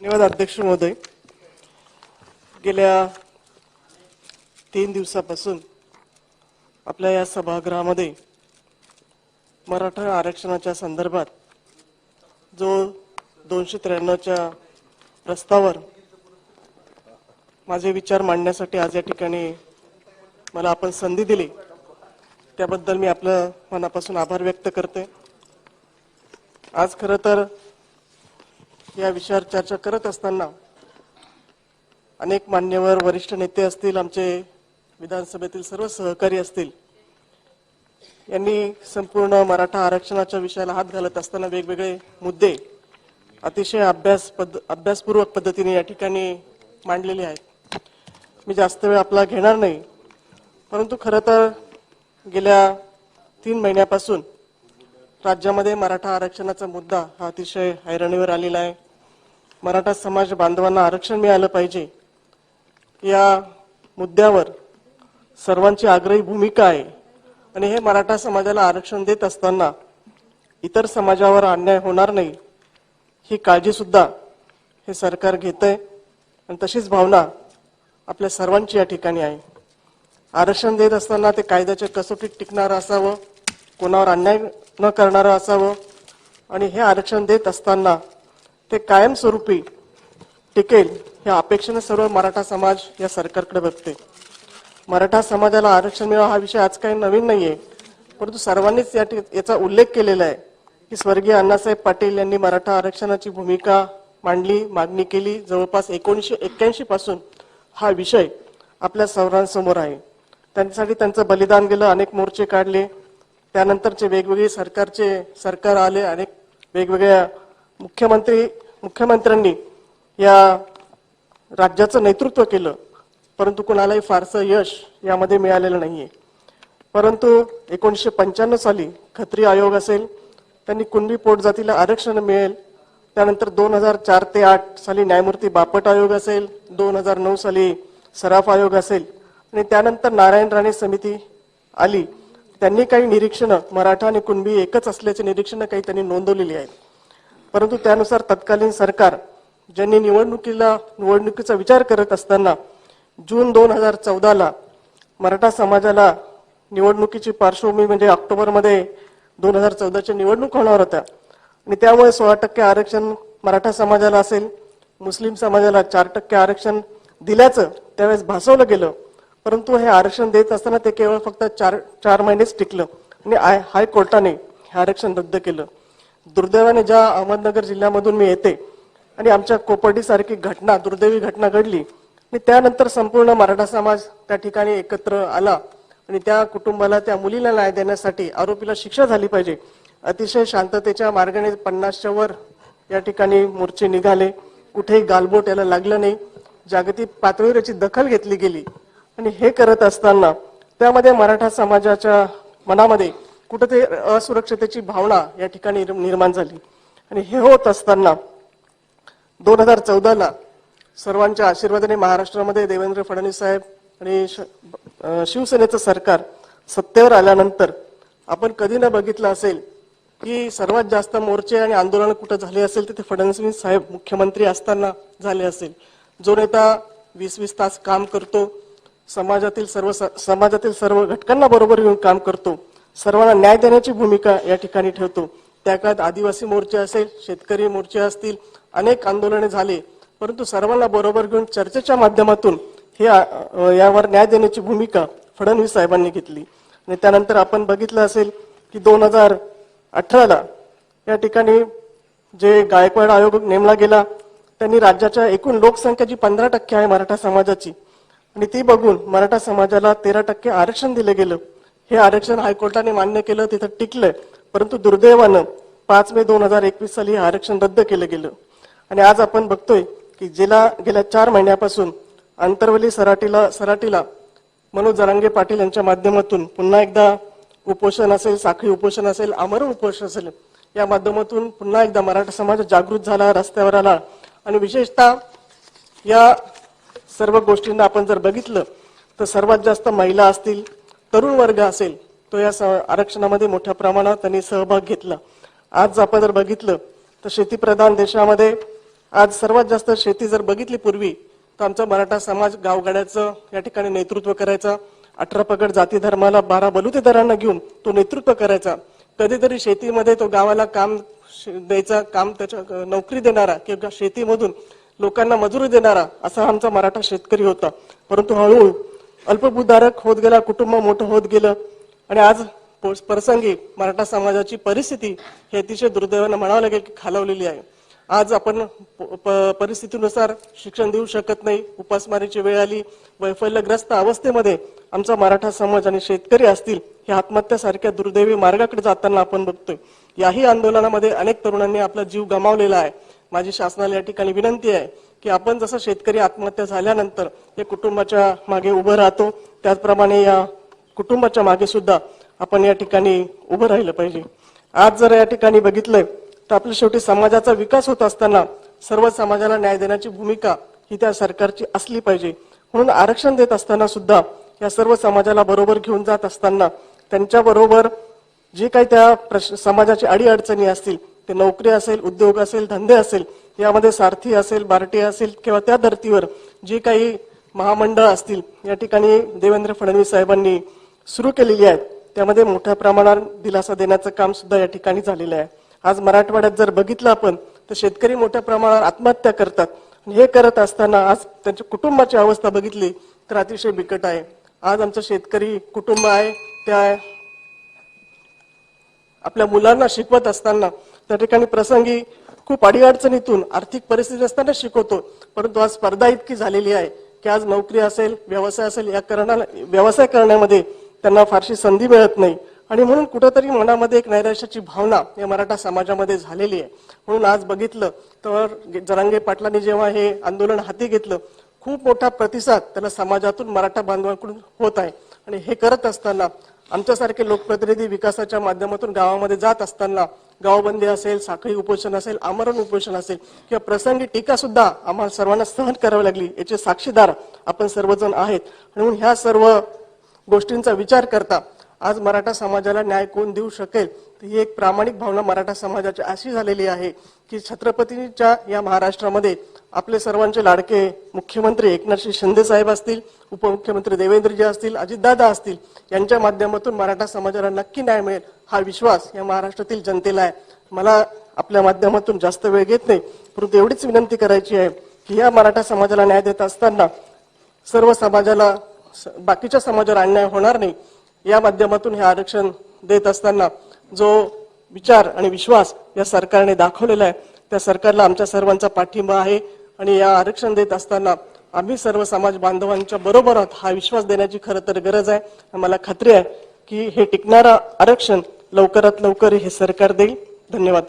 धन्यवाद अध्यक्ष महोदय. गेल्या तीन दिवसापासून आपल्या या सभागृहामध्ये मराठा आरक्षणाच्या संदर्भात जो दोनशे त्र्याण्णवच्या प्रस्तावर माझे विचार मांडण्यासाठी आज या ठिकाणी मला आपण संधी दिली. त्याबद्दल मी आपलं मनापासून आभार व्यक्त करते आज खरं तर या विषयावर चर्चा करत असताना अनेक मान्यवर वरिष्ठ नेते असतील आमचे विधानसभेतील सर्व सहकारी असतील यांनी संपूर्ण मराठा आरक्षणाच्या विषयाला हात घालत असताना वेगवेगळे मुद्दे अतिशय अभ्यास पद्ध अभ्यासपूर्वक पद्धतीने या ठिकाणी मांडलेले आहेत. मी जास्त वेळ आपला घेणार नाही परंतु खरं तर गेल्या तीन महिन्यापासून राज्यामध्ये मराठा आरक्षणाचा मुद्दा हा अतिशय हैराणीवर आलेला आहे. मराठा समाज बांधवांना आरक्षण मिळालं पाहिजे. या मुद्द्यावर सर्वांची आग्रही भूमिका आहे. आणि हे मराठा समाजाला आरक्षण देत असताना इतर समाजावर अन्याय होणार नाही ही काळजी सुद्धा हे सरकार घेत आहे आणि तशीच भावना आपल्या सर्वांची या ठिकाणी आहे. आरक्षण देत असताना ते कायद्याच्या कसोटीत टिकणारं असावं? कोणावर अन्याय न करणारं असावं. आणि हे आरक्षण देत असताना ते कायमस्वरूपी टिकेल या अपेक्षेने सर्व मराठा समाज या सरकारकडे बघते. मराठा समाजाला आरक्षण मिळावं हा विषय आज काही नवीन नाहीये. परंतु सर्वांनीच या याचा उल्लेख केलेला आहे की स्वर्गीय अण्णासाहेब पाटील यांनी मराठा आरक्षणाची भूमिका मांडली मागणी केली. जवळपास एकोणीसशे एक्क्याऐंशी पासून हा विषय आपल्या सर्वांसमोर आहे. त्यांच्यासाठी त्यांचं बलिदान गेलं अनेक मोर्चे काढले. त्यानंतरचे वेगवेगळे सरकारचे सरकार आले अनेक वेगवेगळ्या मुख्यमंत्री मुख्यमंत्र्यांनी या राज्याचं नेतृत्व केलं. परंतु कोणालाही फारसं यश यामध्ये मिळालेलं नाहीये. परंतु एकोणीसशे पंच्याण्णव साली खत्री आयोग असेल त्यांनी कुणबी पोटजातीला आरक्षण मिळेल त्यानंतर दोन हजार चार ते आठ साली न्यायमूर्ती बापट आयोग असेल दोन हजार नऊ साली सराफ आयोग असेल आणि त्यानंतर नारायण राणे समिती आली. त्यांनी काही निरीक्षणं मराठा आणि कुणबी एकच असल्याची निरीक्षणं काही त्यांनी नोंदवलेली आहेत. परंतु त्यानुसार तत्कालीन सरकार ज्यांनी निवडणुकीला निवडणुकीचा विचार करत असताना जून दोन हजार चौदाला मराठा समाजाला निवडणुकीची पार्श्वभूमी म्हणजे ऑक्टोबरमध्ये दोन हजार चौदाच्या निवडणूक होणार होत्या. आणि त्यामुळे सोळा टक्के आरक्षण मराठा समाजाला असेल मुस्लिम समाजाला चार टक्के आरक्षण दिल्याचं त्यावेळेस भासवलं गेलं. परंतु हे आरक्षण देत असताना ते केवळ फक्त चार चार महिनेच टिकलं. आणि आय हायकोर्टाने हे आरक्षण रद्द केलं. दुर्दैवाने ज्या अहमदनगर जिल्ह्यामधून मी येते आणि आमच्या कोपर्डीसारखी घटना दुर्दैवी घटना घडली आणि त्यानंतर संपूर्ण मराठा समाज त्या ठिकाणी एकत्र आला आणि त्या कुटुंबाला त्या मुलीला न्याय देण्यासाठी आरोपीला शिक्षा झाली पाहिजे. अतिशय शांततेच्या मार्गाने पन्नासच्या वर या ठिकाणी मोर्चे निघाले. कुठेही गालबोट याला लागलं नाही. जागतिक पातळीवर याची दखल घेतली गेली. आणि हे करत असताना त्यामध्ये मराठा समाजाच्या मनामध्ये कुठंतरी असुरक्षतेची भावना या ठिकाणी निर्माण झाली. आणि हे होत असताना दोन हजार चौदाला सर्वांच्या आशीर्वादाने महाराष्ट्रामध्ये देवेंद्र फडणवीस साहेब आणि श- शिवसेनेचं सरकार सत्तेवर आल्यानंतर आपण कधी न बघितलं असेल की सर्वात जास्त मोर्चे आणि आंदोलन कुठं झाले असेल तर ते फडणवीस साहेब मुख्यमंत्री असताना झाले असेल. जो नेता वीस वीस तास काम करतो समाजातील सर्व समाजातील सर्व घटकांना बरोबर घेऊन काम करतो. सर्वांना न्याय देण्याची भूमिका या ठिकाणी ठेवतो. त्या काळात आदिवासी मोर्चे असेल शेतकरी मोर्चे असतील अनेक आंदोलने झाले. परंतु सर्वांना बरोबर घेऊन चर्चेच्या माध्यमातून हे यावर न्याय देण्याची भूमिका फडणवीस साहेबांनी घेतली. आणि त्यानंतर आपण बघितलं असेल की दोन हजार अठराला या ठिकाणी जे गायकवाड आयोग नेमला गेला त्यांनी राज्याच्या एकूण लोकसंख्या जी पंधरा टक्के आहे मराठा समाजाची आणि ती बघून मराठा समाजाला तेरा टक्के आरक्षण दिलं गेलं. हे आरक्षण हायकोर्टाने मान्य केलं तिथं टिकलंय. परंतु दुर्दैवानं पाच मे दोन हजार एकवीस साली हे आरक्षण रद्द केलं गेलं. आणि आज आपण बघतोय की जिला गेल्या चार महिन्यापासून आंतरवली सराटीला सराटीला मनोज जरांगे पाटील यांच्या माध्यमातून पुन्हा एकदा उपोषण असेल साखळी उपोषण असेल आमरण उपोषण असेल या माध्यमातून पुन्हा एकदा मराठा समाज जागृत झाला रस्त्यावर आला. आणि विशेषतः या सर्व गोष्टींना आपण जर बघितलं तर सर्वात जास्त महिला असतील तरुण वर्ग असेल तो या स- आरक्षणामध्ये मोठ्या प्रमाणात त्यांनी सहभाग घेतला. आज आपण जर बघितलं तर शेतीप्रधान देशामध्ये आज सर्वात जास्त शेती जर बघितली पूर्वी तर आमचा मराठा समाज गावगाड्याचं या ठिकाणी नेतृत्व करायचा. अठरा पगड जाती धर्माला बारा बलुतेदारांना घेऊन तो नेतृत्व करायचा. कधीतरी शेतीमध्ये तो गावाला काम द्यायचा काम त्याच्या नोकरी देणारा किंवा शेतीमधून लोकांना मजुरी देणारा असा आमचा मराठा शेतकरी होता. परंतु हळूहळू अल्पभूधारक होत गेला कुटुंब मोठं होत गेलं आणि आज पोस- प्रसंगी मराठा समाजाची परिस्थिती ही अतिशय दुर्दैवानं म्हणावं लागेल की खालावलेली आहे. आज आपण परिस्थितीनुसार शिक्षण देऊ शकत नाही. उपासमारीची वेळ आली. वैफल्यग्रस्त अवस्थेमध्ये आमचा मराठा समाज आणि शेतकरी असतील हे आत्महत्यासारख्या दुर्दैवी मार्गाकडे जाताना आपण बघतोय. याही आंदोलनामध्ये अनेक तरुणांनी आपला जीव गमावलेला आहे. माझी शासनाला या ठिकाणी विनंती आहे की आपण जसं शेतकरी आत्महत्या झाल्यानंतर या कुटुंबाच्या मागे उभं राहतो त्याचप्रमाणे या कुटुंबाच्या मागे सुद्धा आपण या ठिकाणी उभं राहिलं पाहिजे. आज जर या ठिकाणी बघितलंय तर आपल्या शेवटी समाजाचा विकास होत असताना सर्व समाजाला न्याय देण्याची भूमिका ही त्या सरकारची असली पाहिजे. म्हणून आरक्षण देत असताना सुद्धा या सर्व समाजाला बरोबर घेऊन जात असताना त्यांच्या बरोबर जे काही त्या समाजाची अडीअडचणी असतील ते नोकरी असेल उद्योग असेल धंदे असेल यामध्ये सारथी असेल बार्टी असेल किंवा त्या धर्तीवर जी काही महामंडळ असतील या ठिकाणी देवेंद्र फडणवीस साहेबांनी सुरू केलेली आहेत. त्यामध्ये मोठ्या प्रमाणात दिलासा देण्याचं काम सुद्धा या ठिकाणी झालेलं आहे. आज मराठवाड्यात जर बघितलं आपण तर शेतकरी मोठ्या प्रमाणावर आत्महत्या करतात. हे करत असताना आज त्यांच्या कुटुंबाची अवस्था बघितली तर अतिशय बिकट आहे. आज आमचं शेतकरी कुटुंब आहे त्या आपल्या मुलांना शिकवत असताना त्या ठिकाणी प्रसंगी खूप अडीअडचणीतून आर्थिक परिस्थिती असताना शिकवतो. परंतु आज स्पर्धा इतकी झालेली आहे की आज नोकरी असेल व्यवसाय असेल या करण्याला व्यवसाय करण्यामध्ये त्यांना फारशी संधी मिळत नाही. आणि म्हणून कुठंतरी मनामध्ये एक नैराश्याची भावना या मराठा समाजामध्ये झालेली आहे. म्हणून आज बघितलं तर जरांगे पाटलांनी जेव्हा हे आंदोलन हाती घेतलं खूप मोठा प्रतिसाद त्याला समाजातून मराठा बांधवांकडून होत आहे. आणि हे करत असताना आमच्यासारखे लोकप्रतिनिधी विकासाच्या माध्यमातून गावामध्ये जात असताना गावबंदी असेल साखळी उपोषण असेल आमरण उपोषण असेल किंवा प्रसंगी टीका सुद्धा आम्हाला सर्वांना सहन करावी लागली याचे साक्षीदार आपण सर्वजण आहेत. म्हणून ह्या सर्व गोष्टींचा विचार करता आज मराठा समाजाला न्याय कोण देऊ शकेल ही एक प्रामाणिक भावना मराठा समाजाची अशी झालेली आहे की छत्रपतीच्या या महाराष्ट्रामध्ये आपले सर्वांचे लाडके मुख्यमंत्री एकनाथजी शिंदे साहेब असतील उपमुख्यमंत्री देवेंद्रजी असतील अजितदादा असतील यांच्या माध्यमातून मराठा समाजाला नक्की न्याय मिळेल हा विश्वास या महाराष्ट्रातील जनतेला आहे. मला आपल्या माध्यमातून जास्त वेळ घेत नाही परंतु एवढीच विनंती करायची आहे की या मराठा समाजाला न्याय देत असताना सर्व समाजाला स- बाकीच्या समाजावर अन्याय होणार नाही. या माध्यमातून हे आरक्षण देत असताना जो विचार आणि विश्वास या सरकारने दाखवलेला आहे त्या सरकारला आमच्या सर्वांचा पाठिंबा आहे. आणि या आरक्षण देत असताना आम्ही सर्व समाज बांधवांच्या बरोबर आहोत हा विश्वास देण्याची खरं तर गरज आहे. मला खात्री आहे की हे टिकणारं आरक्षण लवकरात लवकर हे सरकार देईल. धन्यवाद.